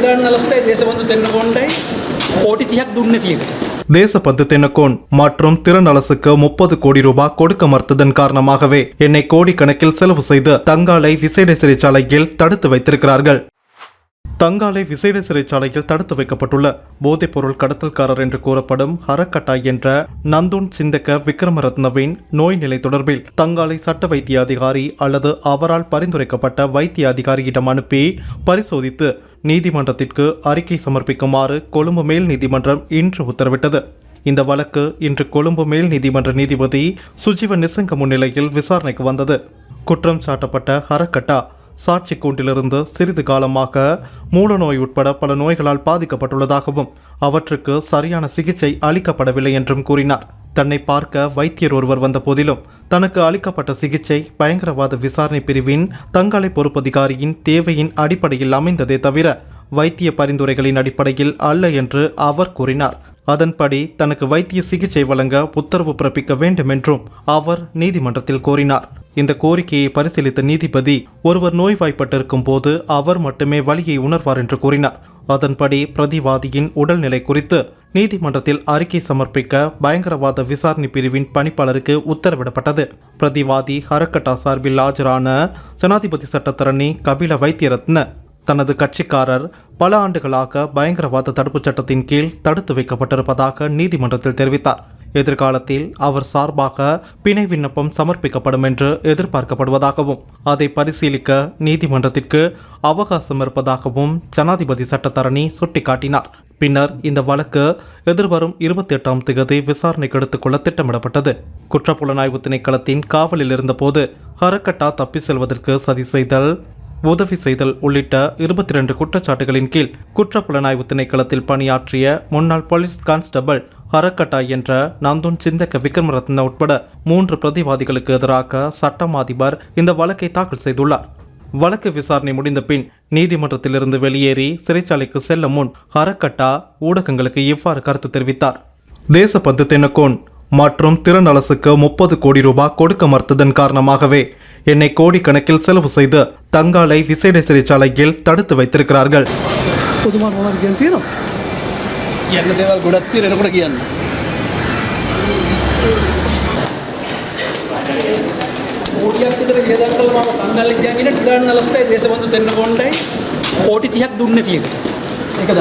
ටිකාන් නලස්ටයි දේශබන්ධු දෙන්න කොන්ඩයි කෝටි තියක් දුන්න තියකට. தேசப்பந்து தென்னக்கோன் மற்றும் திறனலசுக்கு முப்பது கோடி ரூபாய் கொடுக்க மறுத்ததன் காரணமாகவே என்னை கோடிக்கணக்கில் செலவு செய்து தங்காலை விசேட சிறைச்சாலையில் தடுத்து வைத்திருக்கிறார்கள் தங்காலை விசேட சிறைச்சாலையில் தடுத்து வைக்கப்பட்டுள்ள போதைப்பொருள் கடத்தல்காரர் என்று கூறப்படும் ஹரக்கட்டா என்ற நந்துன் சிந்தக்க விக்ரமரத்னவின் நோய் நிலை தொடர்பில் தங்காலை சட்ட வைத்திய அதிகாரி அல்லது அவரால் பரிந்துரைக்கப்பட்ட வைத்திய அதிகாரியிடம் அனுப்பி பரிசோதித்து நீதிமன்றத்திற்கு அறிக்கை சமர்ப்பிக்குமாறு கொழும்பு மேல் நீதிமன்றம் இன்று உத்தரவிட்டது. இந்த வழக்கு இன்று கொழும்பு மேல் நீதிமன்ற நீதிபதி சுஜீவ நிசங்க முன்னிலையில் விசாரணைக்கு வந்தது. குற்றம் சாட்டப்பட்ட ஹரக்கட்டா சாட்சி கூண்டிலிருந்து சிறிது காலமாக மூலநோய் உட்பட பல நோய்களால் பாதிக்கப்பட்டுள்ளதாகவும் அவற்றுக்கு சரியான சிகிச்சை அளிக்கப்படவில்லை என்றும் கூறினார். தன்னை பார்க்க வைத்தியர் ஒருவர் வந்த போதிலும் தனக்கு அளிக்கப்பட்ட சிகிச்சை பயங்கரவாத விசாரணை பிரிவின் தங்களை பொறுப்பதிகாரியின் தேவையின் அடிப்படையில் அமைந்ததே தவிர வைத்திய பரிந்துரைகளின் அடிப்படையில் அல்ல என்று அவர் கூறினார். அதன்படி தனக்கு வைத்திய சிகிச்சை வழங்க உத்தரவு பிறப்பிக்க வேண்டும் என்றும் அவர் நீதிமன்றத்தில் கோரினார். இந்த கோரிக்கையை பரிசீலித்த நீதிபதி ஒருவர் நோய்வாய்ப்பட்டிருக்கும் போது அவர் மட்டுமே வழியை உணர்வார் என்று கூறினார். அதன்படி பிரதிவாதியின் உடல்நிலை குறித்து நீதிமன்றத்தில் அறிக்கை சமர்ப்பிக்க பயங்கரவாத விசாரணை பிரிவின் பணிப்பாளருக்கு உத்தரவிடப்பட்டது. பிரதிவாதி ஹரக்கட்டா சார்பில் ஆஜரான ஜனாதிபதி சட்டத்தரணி கபில வைத்தியரத்ன தனது கட்சிக்காரர் பல ஆண்டுகளாக பயங்கரவாத தடுப்புச் சட்டத்தின் கீழ் தடுத்து வைக்கப்பட்டிருப்பதாக நீதிமன்றத்தில் தெரிவித்தார். எதிர்காலத்தில் அவர் சார்பாக பிணை விண்ணப்பம் சமர்ப்பிக்கப்படும் என்று எதிர்பார்க்கப்படுவதாகவும் அதை பரிசீலிக்க நீதிமன்றத்திற்கு அவகாசம் இருப்பதாகவும் ஜனாதிபதி சட்டத்தரணி சுட்டிக்காட்டினார். பின்னர் இந்த வழக்கு எதிர்வரும் இருபத்தி எட்டாம் தேதி விசாரணைக்கு எடுத்துக்கொள்ள திட்டமிடப்பட்டது. குற்றப்புலனாய்வு திணைக்களத்தின் காவலில் இருந்தபோது ஹரக்கட்டா தப்பி செல்வதற்கு சதி செய்தல் உதவி செய்தல் உள்ளிட்ட இருபத்தி ரெண்டு குற்றச்சாட்டுகளின் கீழ் குற்றப்புலனாய்வு திணைக்களத்தில் பணியாற்றிய முன்னாள் போலீஸ் கான்ஸ்டபிள் ஹரக்கட்டா என்ற நந்துன் சிந்தக்க விக்ரமரத்ன உட்பட மூன்று பிரதிவாதிகளுக்கு எதிராக சட்டம் அதிபர் இந்த வழக்கை தாக்கல் செய்துள்ளார். வழக்கு விசாரணை முடிந்த பின் நீதிமன்றத்திலிருந்து வெளியேறி சிறைச்சாலைக்கு செல்ல முன் ஹரக்கட்டா ஊடகங்களுக்கு இவ்வாறு கருத்து தெரிவித்தார். தேசபந்து தென்னக்கோன் மற்றும் திறனலசுக்கு முப்பது கோடி ரூபாய் கொடுக்க மறுத்ததன் காரணமாகவே என்னை கோடிக்கணக்கில் செலவு செய்து தங்காலை விசேட சிறைச்சாலையில் தடுத்து வைத்திருக்கிறார்கள். කියන්න දේවල් ගොඩක් තියෙන එනකොට කියන්න. කෝටියක් විතර වියදම් කළා මම කංගල්ලෙක් ගියාගෙන ටිකාන් නලස්ටයි දේශබන්ධු දෙන්න කොන්ඩයි කෝටි 30ක් දුන්න තියකට. ඒකද